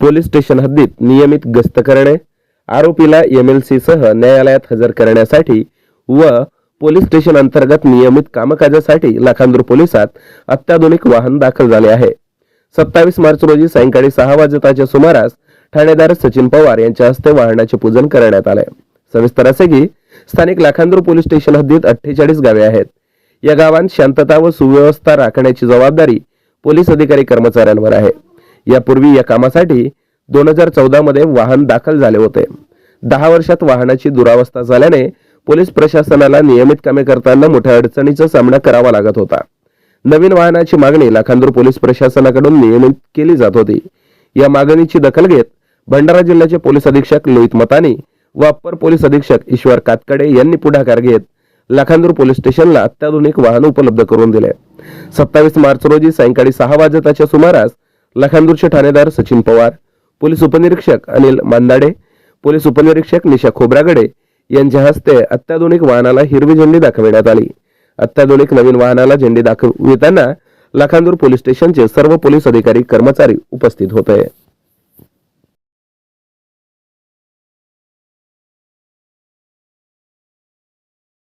Police station हद्दीत नियमित गस्त करणे आरोपीला एमएलसी सह न्यायालयात हजर करण्यासाठी व पोलीस स्टेशन अंतर्गत नियमित कामकाजासाठी लाखांदूर पोलिसात अत्याधुनिक वाहन दाखल झाले आहे. सत्तावीस मार्च रोजी सायंकाळी सहा वाजताच्या सुमारास ठाणेदार सचिन पवार यांच्या हस्ते वाहनाचे पूजन करण्यात आले. सविस्तर असे की स्थानिक लाखांदूर पोलीस स्टेशन हद्दीत अठ्ठेचाळीस गावे आहेत. या गावांत शांतता व सुव्यवस्था राखण्याची जबाबदारी पोलीस अधिकारी कर्मचाऱ्यांवर आहे. यापूर्वी या कामासाठी दोन हजार चौदा मध्ये वाहन दाखल झाले होते. दहा वर्षात वाहनाची दुरावस्था झाल्याने पोलीस प्रशासनाला नियमित कामे करताना मोठ्या अडचणीचा सामना करावा लागत होता. नवीन वाहनाची मागणी लाखांदूर पोलीस प्रशासनाकडून नियमित केली जात होती. या मागणीची दखल घेत भंडारा जिल्ह्याचे पोलीस अधीक्षक लोहित मतानी व अप्पर पोलीस अधीक्षक ईश्वर कातकडे यांनी पुढाकार घेत लाखांदूर पोलीस स्टेशनला अत्याधुनिक वाहन उपलब्ध करून दिले. सत्तावीस मार्च रोजी सायंकाळी सहा वाजताच्या सुमारास लखांदूरचे ठाणेदार सचिन पवार पोलीस उपनिरीक्षक अनिल मांदाडे पोलीस उपनिरीक्षक निशा खोब्रागडे यांच्या हस्ते अत्याधुनिक वाहनाला हिरवी झेंडी दाखविण्यात आली. अत्याधुनिक नवीन वाहनाला झेंडी दाखविताना लाखांदूर पोलीस स्टेशनचे सर्व पोलीस अधिकारी कर्मचारी उपस्थित होते.